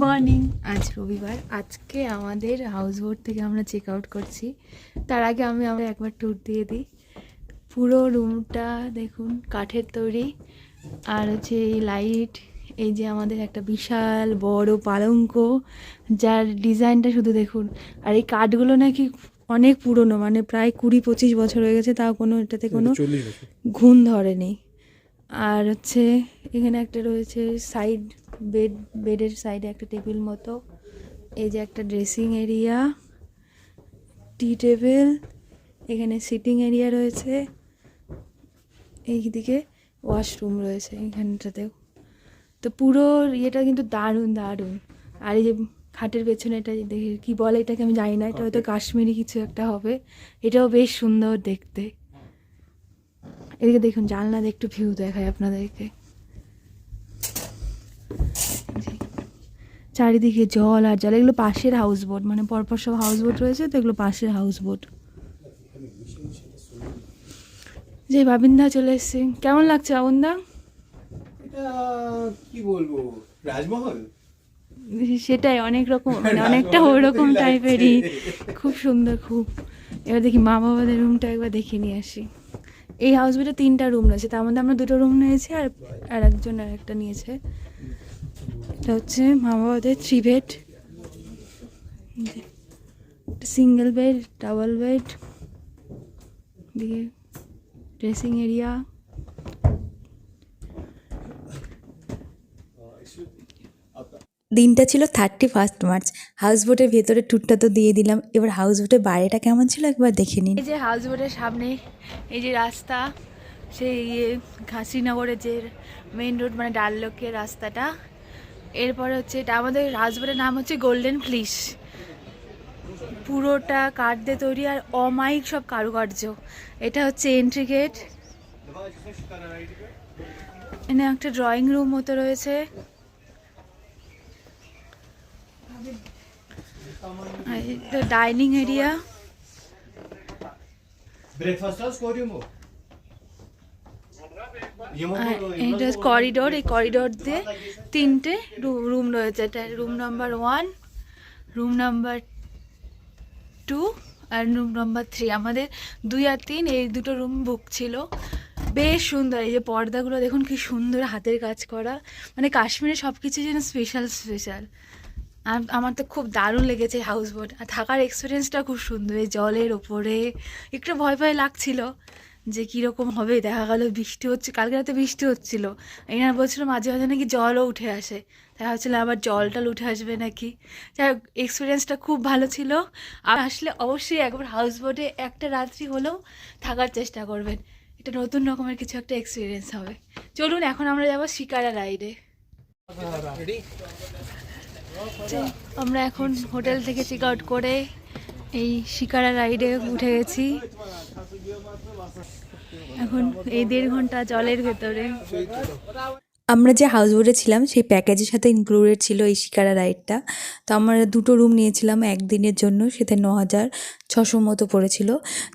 Morning আজ রবিবার। আজকে আমাদের হাউস বোট থেকে আমরা চেক আউট করছি। তার আগে আমি আমরা একবার ট্যুর দিয়ে দিই। পুরো রুমটা দেখুন কাঠের তৈরি। আর হচ্ছে এই লাইট এই যে আমাদের একটা বিশাল বড় পালঙ্ক যার ডিজাইনটা শুধু দেখুন। আর এই কাঠগুলো নাকি অনেক পুরনো মানে প্রায় কুড়ি পঁচিশ বছর হয়ে গেছে তাও কোনো এটাতে কোনো চল্লিশ বছর। ঘুণ ধরেনি। আর হচ্ছে এখানে একটা রয়েছে সাইড বেড বেডের সাইডে একটা টেবিল মতো। এই যে একটা ড্রেসিং এরিয়া টি টেবিল এখানে সিটিং এরিয়া রয়েছে। এইদিকে ওয়াশরুম রয়েছে এখানটাতেও। তো পুরো ইয়েটা কিন্তু দারুণ দারুণ। আর এই যে খাটের পেছনে এটা দেখে কী বলে এটাকে আমি জানি না এটা হয়তো কাশ্মীরি কিছু একটা হবে। এটাও বেশ সুন্দর দেখতে। এদিকে দেখুন জানলা দিয়ে একটু ভিউ দেখায় আপনাদেরকে। চারিদিকে জল আর জল এগুলো পাশের হাউস বোট মানে পরপর সব হাউস বোট রয়েছে তো এগুলো পাশের হাউস বোট যে বাবিন্দা চলে এসছে কেমন লাগছে বাবুন্দা? কি বলব রাজমহল? সেটাই অনেক রকম মানে অনেকটা রাজমহলের ওই রকম টাইপেরই খুব সুন্দর খুব। এবার দেখি মা বাবাদের রুমটা একবার দেখে নিয়ে আসি। এই হাউস বোটে তিনটা রুম রয়েছে তার মধ্যে আমরা দুটো রুম নিয়েছি আর আর একজন আর একটা নিয়েছে। এটা হচ্ছে মা বাবাদের three bed single bed double bed দিয়ে ড্রেসিং এরিয়া দিনটা ছিল থার্টি ফার্স্ট মার্চ হাউস বোটের ভেতরে ট্যুরটা তো দিয়ে দিলাম। এবার হাউস বোটের বাইরেটা কেমন ছিল একবার দেখে নিন। এই যে হাউস বোটের সামনে এই যে রাস্তা সেই ইয়ে ঘাসিনগরের যে মেন রোড মানে ডাললোকের রাস্তাটা। এরপরে হচ্ছে এটা আমাদের বোটের নাম হচ্ছে গোল্ডেন ফ্লিশ পুরোটা কাঠ দিয়ে তৈরি আর অমায়িক সব কারুকার্য। এটা হচ্ছে এন্ট্রি গেট এখানে একটা ড্রয়িং রুম মতো রয়েছে। ডাইনিং এরিয়া ব্রেকফাস্ট আর এটা করিডোর এই করিডোর দিয়ে তিনটে রুম রয়েছে। এটা room number one room number two আর রুম নাম্বার থ্রি আমাদের দুই আর তিন এই দুটো রুম বুক ছিল। বেশ সুন্দর। এই যে পর্দাগুলো দেখুন কি সুন্দর হাতের কাজ করা। মানে কাশ্মীরে সব কিছু যেন স্পেশাল স্পেশাল আর আমার তো খুব দারুণ লেগেছে হাউস বোট আর থাকার এক্সপিরিয়েন্সটা খুব সুন্দর। এই জলের ওপরে। একটু ভয় ভয় লাগছিল। যে কীরকম হবে দেখা গেল বৃষ্টি হচ্ছে কালকে রাতে বৃষ্টি হচ্ছিল। এনার বলছিল মাঝে মাঝে নাকি জলও উঠে আসে। তাই ভাবছিলাম আবার জল টল উঠে আসবে নাকি? যাই হোক এক্সপিরিয়েন্সটা খুব ভালো ছিল। আর আসলে অবশ্যই একবার হাউস বোটে একটা রাত্রি হলেও থাকার চেষ্টা করবেন। এটা নতুন রকমের কিছু একটা এক্সপিরিয়েন্স হবে। চলুন এখন আমরা যাব শিকারা রাইডে আমরা এখন হোটেল থেকে চেক আউট করে এই শিকারা রাইডে উঠে গেছি। এখন এই দেড় ঘণ্টা জলের ভেতরে। আমরা যে হাউস বোটে ছিলাম, সেই প্যাকেজের সাথে ইনক্লুডেড ছিল এই শিকারা রাইডটা। তো আমরা দুটো রুম নিয়েছিলাম একদিনের জন্য, সেটা ন হাজার ছশো মতো পড়েছিল।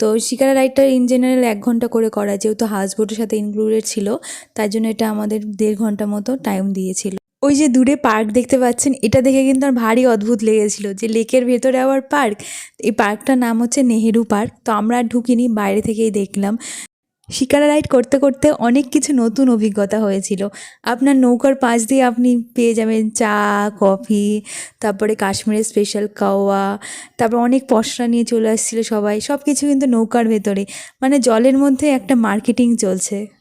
তো শিকারা রাইডটা ইন জেনারেল এক ঘণ্টা করে করা, যেহেতু হাউস বোটের সাথে ইনক্লুডেড ছিল তাই জন্য এটা আমাদের দেড় ঘণ্টা মতো টাইম দিয়েছিল। ওই যে দূরে পার্ক দেখতে পাচ্ছেন, এটা দেখে কিন্তু আমার ভারী অদ্ভুত লেগেছিল যে লেকের ভেতরে আবার পার্ক। এই পার্কটার নাম হচ্ছে নেহেরু পার্ক, তো আমরা আর ঢুকিনি, বাইরে থেকেই দেখলাম। শিকারা রাইড করতে করতে অনেক কিছু নতুন অভিজ্ঞতা হয়েছিল। আপনার নৌকার পাশ দিয়ে আপনি পেয়ে যাবেন চা, কফি, তারপরে কাশ্মীরের স্পেশাল কাওয়া, তারপর অনেক পশরা নিয়ে চলে আসছিল সবাই সব কিছু কিন্তু নৌকার ভেতরে। মানে জলের মধ্যে একটা মার্কেটিং চলছে।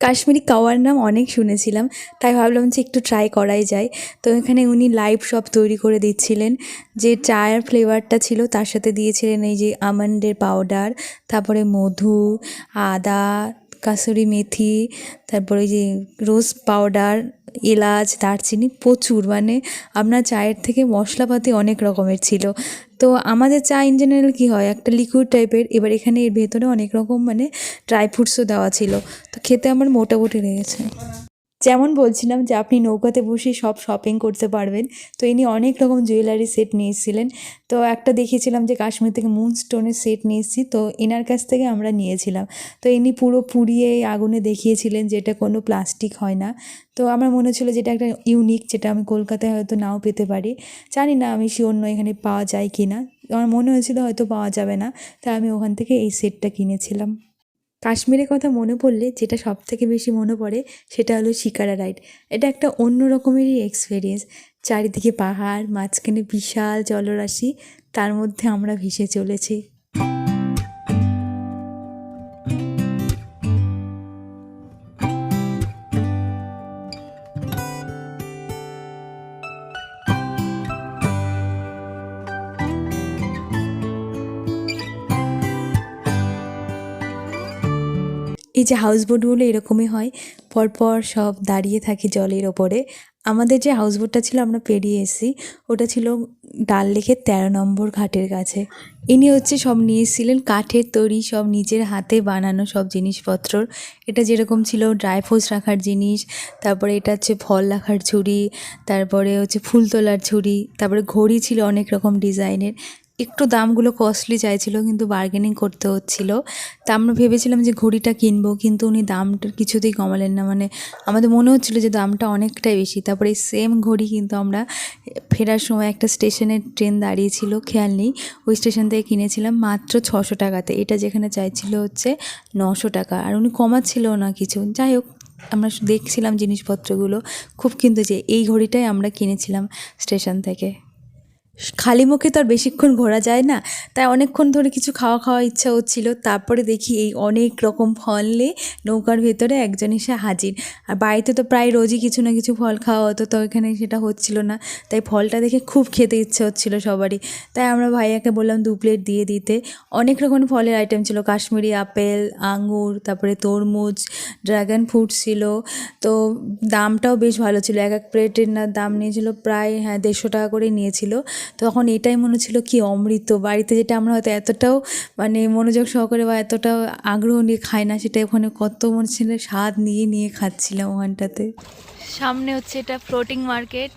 কাশ্মীরি কাওয়ার নাম অনেক শুনেছিলাম, তাই ভাবলাম যে একটু ট্রাই করাই যায়। তো এখানে উনি লাইভ সব তৈরি করে দিচ্ছিলেন, যে চায়ের ফ্লেভারটা ছিল তার সাথে দিয়েছিলেন এই যে আমন্ডের পাউডার তারপরে মধু, আদা, কাসুরি মেথি, তারপরে যে রোজ পাউডার এলাচ, দারচিনি প্রচুর। মানে আপনার চায়ের থেকে মশলাপাতি অনেক রকমের ছিল। তো আমাদের চা ইন জেনারেল কী হয়? একটা লিকুইড টাইপের এবার এখানে এর ভেতরে অনেক রকম মানে ড্রাই ফ্রুটসও দেওয়া ছিল। তো খেতে আমার মোটামুটি লেগেছে। যেমন বলছিলাম যে আপনি নৌকাতে বসে সব শপিং করতে পারবেন। তো ইনি অনেক রকম জুয়েলারি সেট নিয়ে এসেছিলেন তো একটা দেখিয়েছিলাম যে কাশ্মীর থেকে মুন স্টোনের সেট নিয়ে এসেছি তো এনার কাছ থেকে আমরা নিয়েছিলাম। তো ইনি পুরো পুড়িয়ে আগুনে দেখিয়েছিলেন যে এটা কোনো প্লাস্টিক হয় না। তো আমার মনে হচ্ছিল যেটা একটা ইউনিক যেটা আমি কলকাতায় হয়তো নাও পেতে পারি। জানি না আমি সে অন্য এখানে পাওয়া যায় কি না আমার মনে হয়েছিল হয়তো পাওয়া যাবে না, তাই আমি ওখান থেকে এই সেটটা কিনেছিলাম। কাশ্মীরের কথা মনে পড়লে যেটা সব থেকে বেশি মনে পড়ে সেটা হলো শিকারা রাইড। এটা একটা অন্য রকমেরই এক্সপিরিয়েন্স চারিদিকে পাহাড়, মাঝখানে বিশাল জলরাশি, তার মধ্যে আমরা ভেসে চলেছি। এই যে হাউসবোটগুলো এরকমই হয়। পরপর সব দাঁড়িয়ে থাকে জলের ওপরে। আমাদের যে হাউস বোটটা ছিল, আমরা পেরিয়ে এসেছি। ওটা ছিল ডাল লেকের তেরো নম্বর ঘাটের কাছে। ইনি হচ্ছে সব নিয়ে এসেছিলেন কাঠের তৈরি, সব নিজের হাতে বানানো সব জিনিসপত্র। এটা যেরকম ছিল ড্রাই ফ্রুটস রাখার জিনিস, তারপরে এটা হচ্ছে ফল রাখার ঝুড়ি তারপরে হচ্ছে ফুল তোলার ঝুড়ি তারপরে ঘড়ি ছিল অনেক রকম ডিজাইনের একটু দামগুলো কস্টলি চাইছিল, কিন্তু বার্গেনিং করতে হচ্ছিল। তা আমরা ভেবেছিলাম যে ঘড়িটা কিনবো, কিন্তু উনি দামটা কিছুতেই কমালেন না। মানে আমাদের মনে হচ্ছিল যে দামটা অনেকটাই বেশি। তারপরে সেম ঘড়ি কিন্তু আমরা ফেরার সময় একটা স্টেশনে ট্রেন দাঁড়িয়েছিল, খেয়াল নেই। ওই স্টেশন থেকে কিনেছিলাম মাত্র ছশো টাকাতে। এটা যেখানে চাইছিল হচ্ছে নশো টাকা। আর উনি কমাচ্ছিলও না কিছু। যাই হোক, আমরা দেখছিলাম জিনিসপত্রগুলো। খুব কিন্তু যে এই ঘড়িটাই আমরা কিনেছিলাম স্টেশন থেকে। খালি মুখে তো আর বেশিক্ষণ ঘোরা যায় না। তাই অনেকক্ষণ ধরে কিছু খাওয়া খাওয়া ইচ্ছা হচ্ছিল তারপরে দেখি এই অনেক রকম ফল নিয়ে নৌকার ভেতরে একজন এসে হাজির। আর বাড়িতে তো প্রায় রোজই কিছু না কিছু ফল খাওয়া হতো, তো এখানে সেটা হচ্ছিল না। তাই ফলটা দেখে খুব খেতে ইচ্ছে হচ্ছিল সবারই। তাই আমরা ভাইয়াকে বললাম দু প্লেট দিয়ে দিতে। অনেক রকম ফলের আইটেম ছিল। কাশ্মীরি আপেল আঙুর তারপরে তরমুজ ড্রাগন ফ্রুট ছিল। তো দামটাও বেশ ভালো ছিল। এক এক প্লেটের না দাম নিয়েছিল প্রায় হ্যাঁ দেড়শো টাকা করে নিয়েছিল। তখন এটাই মনে ছিল কি অমৃত। বাড়িতে যেটা আমরা হয়তো এতটাও মানে মনোযোগ সহকারে বা এতটাও আগ্রহ নিয়ে খাই না, সেটা ওখানে কত মনে ছিল স্বাদ নিয়ে নিয়ে খাচ্ছিলাম ওখানটাতে। সামনে হচ্ছে এটা ফ্লোটিং মার্কেট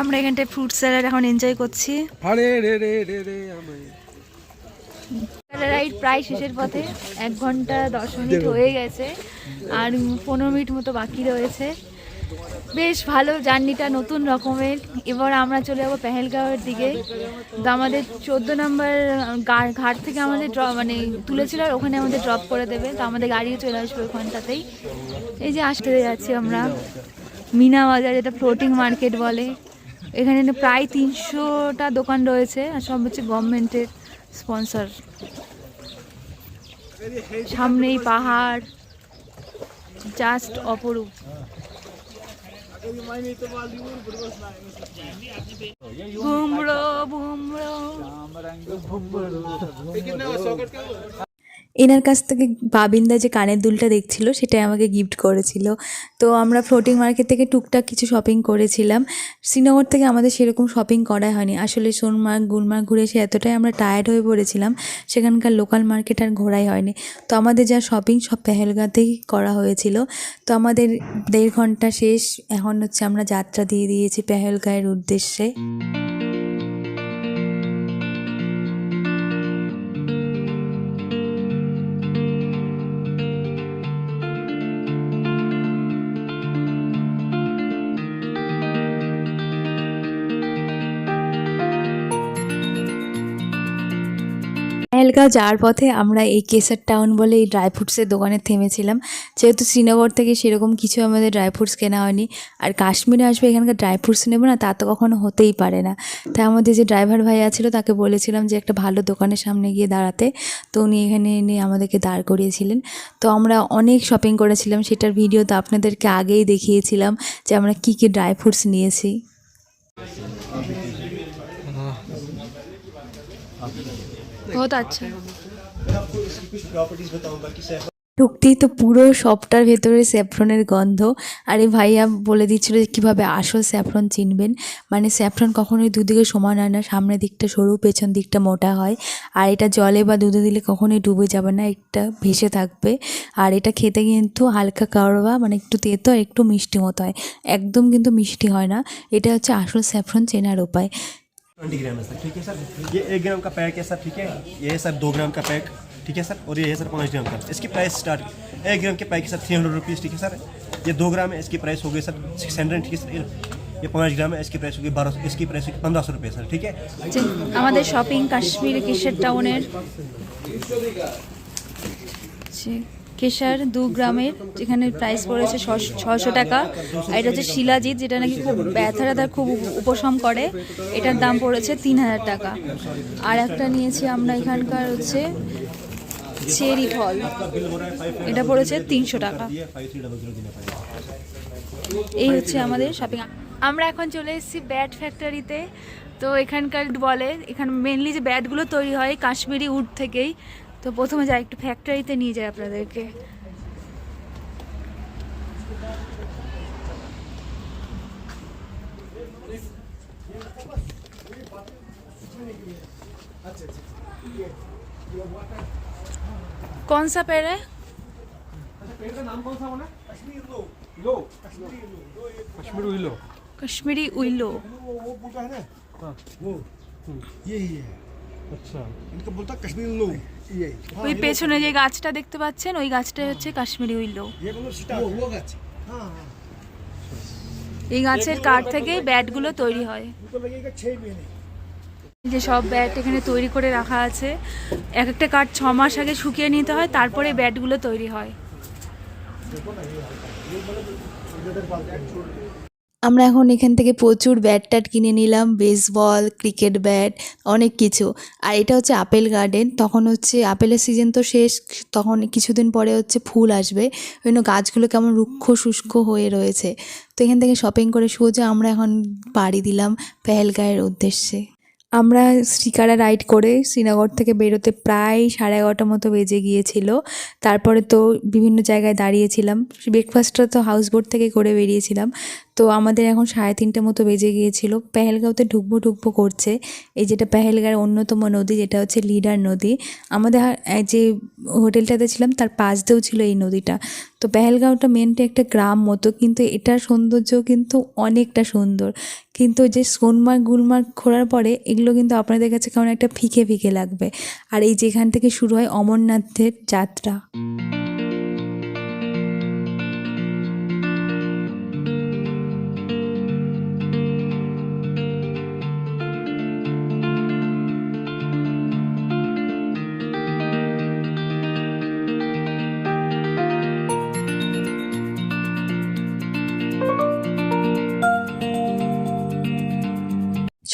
আমরা এখানটায় ফ্রুট স্যালাড এখন এনজয় করছি। রাইড প্রায় শেষের পথে। এক ঘণ্টা দশ মিনিট হয়ে গেছে। আর পনেরো মিনিট মতো বাকি রয়েছে। বেশ ভালো জার্নিটা নতুন রকমের। এবার আমরা চলে যাব পেহেলগাঁওয়ের দিকে। তো আমাদের চোদ্দ নম্বর ঘাট থেকে আমাদের ড্রপ মানে তুলেছিল আর ওখানে আমাদের ড্রপ করে দেবে। তো আমাদের গাড়িও চলে আসবে ওখানটাতেই। এই যে আসতে যাচ্ছি আমরা। মিনা বাজার যেটা ফ্লোটিং মার্কেট বলে। এখানে প্রায় তিনশোটা দোকান রয়েছে আর সব হচ্ছে গভর্নমেন্টের স্পন্সর। সামনেই পাহাড়। জাস্ট অপরূপ। भुमळ भुमळ এনার কাছ থেকে বাবিন্দা যে কানের দুলটা দেখছিল, সেটাই আমাকে গিফট করেছিল। তো আমরা ফ্লোটিং মার্কেট থেকে টুকটাক কিছু শপিং করেছিলাম। শ্রীনগর থেকে আমাদের সেরকম শপিং করাই হয়নি। আসলে সোনমার্গ গুলমার্গ ঘুরে এসে এতটাই আমরা টায়ার্ড হয়ে পড়েছিলাম, সেখানকার লোকাল মার্কেট আর ঘোরাই হয়নি। তো আমাদের যা শপিং সব পেহেলগাতেই করা হয়েছিল। তো আমাদের দেড় ঘণ্টা শেষ, এখন হচ্ছে আমরা যাত্রা দিয়ে দিয়েছি পেহেলগাঁয়ের উদ্দেশ্যে। পেহেলগাঁও যাওয়ার পথে আমরা এই কেসার টাউন বলে এই ড্রাই ফ্রুটসের দোকানে থেমেছিলাম। যেহেতু শ্রীনগর থেকে সেরকম কিছু আমাদের ড্রাই ফ্রুটস কেনা হয়নি। আর কাশ্মীরে আসবে এখানকার ড্রাই ফ্রুটস নেব না, তা তো কখনো হতেই পারে না। তাই আমাদের যে ড্রাইভার ভাইয়া ছিল, তাকে বলেছিলাম যে একটা ভালো দোকানের সামনে গিয়ে দাঁড়াতে। তো উনি এখানে এনে আমাদেরকে দাঁড় করিয়েছিলেন। তো আমরা অনেক শপিং করেছিলাম, সেটার ভিডিও তো আপনাদেরকে আগেই দেখিয়েছিলাম যে আমরা কী কী ড্রাই ফ্রুটস নিয়েছি। बहुत अच्छा मैं आपको इसकी कुछ प्रॉपर्टीज बताऊंगा कि सैफरन ঢুকতেই তো পুরো সবটার ভেতরে স্যাফরনের গন্ধ আর এই ভাইয়া বলে দিচ্ছিল যে কীভাবে আসল স্যাফরন চিনবেন মানে স্যাফরন কখনোই দুদিকে সমান হয় না সামনের দিকটা সরু পেছন দিকটা মোটা হয় আর এটা জলে বা দুধে দিলে কখনোই ডুবে যাবে না একটা ভেসে থাকবে আর এটা খেতে কিন্তু হালকা কারবা মানে একটু তেতো আর একটু মিষ্টি মতো হয় একদম কিন্তু মিষ্টি হয় না এটা হচ্ছে আসল স্যাফরন চেনার উপায় ट्वेंटी ग्राम है सर ठीक है सर ये एक ग्राम का पैक है सर ठीक है ये है सर दो ग्राम का पैक ठीक है सर और ये है सर पाँच ग्राम का इसकी प्राइस स्टार्ट एक ग्राम के पैक है सर थ्री हंड्रेड रुपीज़ ठीक है सर ये दो ग्राम है इसकी प्राइस हो गई सर सिक्स हंड्रेड ठीक है सर ये पाँच ग्राम है इसकी प्राइस होगी बारह सौ इसकी प्राइस होगी पंद्रह सौ रुपये सर ठीक है যে আমাদের শপিং কাশ্মীর কিশোর টাউনের যে কেশার দু গ্রামের, যেখানে প্রাইস পড়েছে ছশো টাকা। আর এটা হচ্ছে শিলাজিৎ, যেটা নাকি খুব ব্যথা তার খুব উপশম করে। এটার দাম পড়েছে তিন হাজার টাকা। আর একটা নিয়েছি আমরা এখানকার হচ্ছে চেরি ফল। এটা পড়েছে তিনশো টাকা। এই হচ্ছে আমাদের শপিং আমরা এখন চলে এসেছি ব্যাট ফ্যাক্টরিতে তো এখানকার বলে, এখানে মেনলি যে ব্যাটগুলো তৈরি হয়, কাশ্মীরি উড থেকেই। তো প্রথমে যাই একটু ফ্যাক্টরিতে নিয়ে যাই আপনাদেরকে कौन सा पेड़ है কাশ্মীর উইলো कश्मीरी उइलो वो बूटा है ना वो ये ही है আচ্ছা इनका बोलता कश्मीर लो ये ওই পেছনে যে গাছটা দেখতে পাচ্ছেন ওই গাছটাই হচ্ছে কাশ্মীরি উইলো এই গাছের কাঠ থেকে ব্যাটগুলো তৈরি হয়। যে সব ব্যাট এখানে তৈরি করে রাখা আছে। এক একটা কাঠ ছ মাস আগে শুকিয়ে নিতে হয় তারপরে ব্যাটগুলো তৈরি হয়। আমরা এখন এখান থেকে প্রচুর ব্যাট ট্যাট কিনে নিলাম বেসবল ক্রিকেট ব্যাট অনেক কিছু। আর এটা হচ্ছে আপেল গার্ডেন তখন হচ্ছে আপেলের সিজন তো শেষ, তখন কিছুদিন পরে হচ্ছে ফুল আসবে। ওই জন্য গাছগুলো কেমন রুক্ষ শুষ্ক হয়ে রয়েছে। তো এখান থেকে শপিং করে সোজা আমরা এখন পাড়ি দিলাম পেহেলগাঁয়ের উদ্দেশ্যে। আমরা শিকারা রাইড করে শ্রীনগর থেকে বেরোতে প্রায় সাড়ে এগারোটার মতো বেজে গিয়েছিল। তারপরে তো বিভিন্ন জায়গায় দাঁড়িয়েছিলাম। ব্রেকফাস্টটা তো হাউস বোট থেকে করে বেরিয়েছিলাম। তো আমাদের এখন সাড়ে তিনটে মতো বেজে গিয়েছিল। পেহেলগাঁওতে ঢুকবো ঢুকবো করছে। এই যেটা পেহেলগাঁর অন্যতম নদী, যেটা হচ্ছে লিডার নদী। আমাদের যে হোটেলটাতে ছিলাম, তার পাশ দিয়েও ছিল এই নদীটা। তো পেহেলগাঁওটা মেনটা একটা গ্রাম মতো, কিন্তু এটার সৌন্দর্য কিন্তু অনেকটা সুন্দর। কিন্তু যে সোনমার্গ, গুলমার্গ ঘোরার পরে এগুলো কিন্তু আপনাদের কাছে কেমন একটা ফিকে ফিকে লাগবে। আর এই যেখান থেকে শুরু হয় অমরনাথের যাত্রা।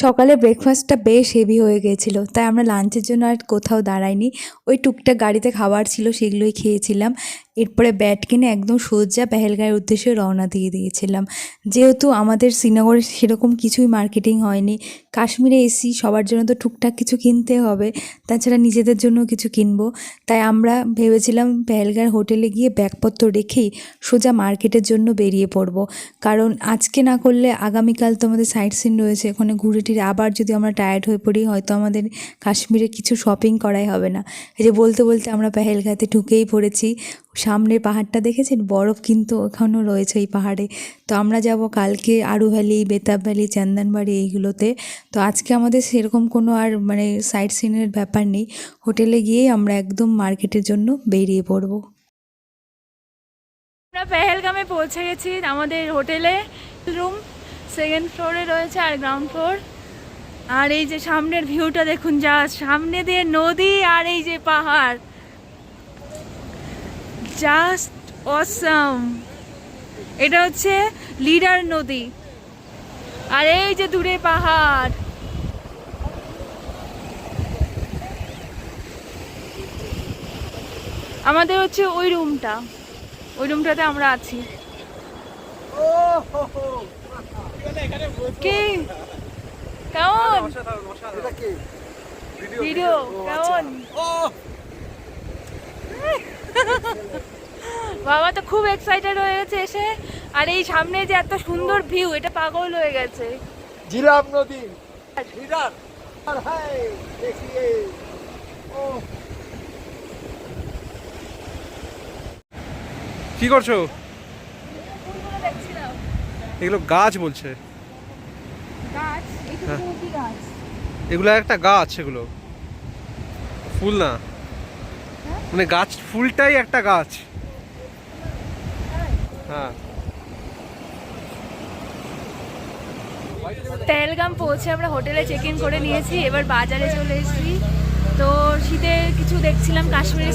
সকালে ব্রেকফাস্টটা বেশ হেভি হয়ে গেছিল, তাই আমরা লাঞ্চের জন্য আর কোথাও দাঁড়াইনি। ওই টুকটাক গাড়িতে খাবার ছিল, সেগুলোই খেয়েছিলাম। এরপরে ব্যাট কিনে একদম সোজা পেহেলগাঁয়ের উদ্দেশ্যে রওনা দিয়ে দিয়েছিলাম। যেহেতু আমাদের শ্রীনগরে সেরকম কিছুই মার্কেটিং হয়নি, কাশ্মীরে এসি সবার জন্য তো টুকটাক কিছু কিনতে হবে, তাছাড়া নিজেদের জন্য কিছু কিনবো। তাই আমরা ভেবেছিলাম পেহেলগাঁয়ের হোটেলে গিয়ে ব্যাগপত্র রেখেই সোজা মার্কেটের জন্য বেরিয়ে পড়ব। কারণ আজকে না করলে আগামীকাল তো আমাদের সাইট সিন রয়েছে, ওখানে ঘুরে টিরে আবার যদি আমরা টায়ার্ড হয়ে পড়ি, হয়তো আমাদের কাশ্মীরে কিছু শপিং করাই হবে না। এই যে বলতে বলতে আমরা পেহেলগাঁতে ঢুকেই পড়েছি। সামনের পাহাড়টা দেখেছেন? বরফ কিন্তু ওখানেও রয়েছে এই পাহাড়ে। তো আমরা যাব কালকে আরু ভ্যালি, বেতাব ভ্যালি চন্দনবাড়ি এইগুলোতে। তো আজকে আমাদের সেরকম কোনো আর মানে সাইট সিনের ব্যাপার নেই। হোটেলে গিয়েই আমরা একদম মার্কেটের জন্য বেরিয়ে পড়ব। আমরা পেহেলগামে পৌঁছে গেছি আমাদের হোটেলে। রুম সেকেন্ড ফ্লোরে রয়েছে আর গ্রাউন্ড ফ্লোর আর এই যে সামনের ভিউটা দেখুন, যা সামনে দিয়ে নদী আর এই যে পাহাড়। জাস্ট অসাম এটা হচ্ছে লিডার নদী। আর এই যে দূরে পাহাড়। আমাদের হচ্ছে ওই রুমটা। ওই রুমটাতে আমরা আছি। কি? কেমন? ভিডিও কেমন? বাবা তো খুব এক্সাইটেড হয়ে গেছে এসে। আর এই সামনে যে এত সুন্দর ভিউ এটা পাগল হয়ে গেছে। জিরাফ নদী। জিরাফ। আর হাই দেখিয়ে ও কি করছ? এগুলো গাছ বলছে। গাছ হ্যাঁ। কি গাছ? এগুলো একটা গাছ এগুলো। ফুল না। মানে গাছ ফুলটাই একটা গাছ। হ্যাঁ। পেহেলগাম পৌঁছে আমরা হোটেলে চেক ইন করে নিয়েছি এবার বাজারে চলে এসেছি। তো শীতে কিছু দেখছিলাম কাশ্মীরি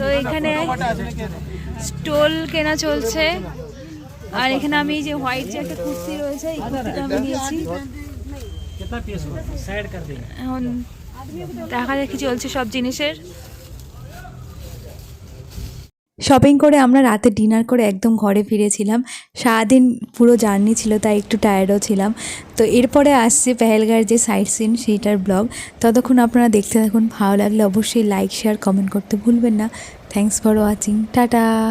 তো এখানে স্টোল কেনা চলছে। আর এখানে আমি যে হোয়াইট যে একটা কুর্তি রয়েছে এই কুর্তিটা আমি নিয়েছি। এখন দেখা যাক কি চলছে সব জিনিসের। শপিং করে আমরা রাতে ডিনার করে একদম ঘরে ফিরেছিলাম। সারাদিন পুরো জার্নি ছিল, তাই একটু টায়ার্ডও ছিলাম। তো এরপরে আসছে পেহেলগার যে সাইট সিন সেইটার ব্লগ ততক্ষণ আপনারা দেখতে থাকুন, ভালো লাগলে অবশ্যই লাইক শেয়ার কমেন্ট করতে ভুলবেন না। Thanks for watching tata!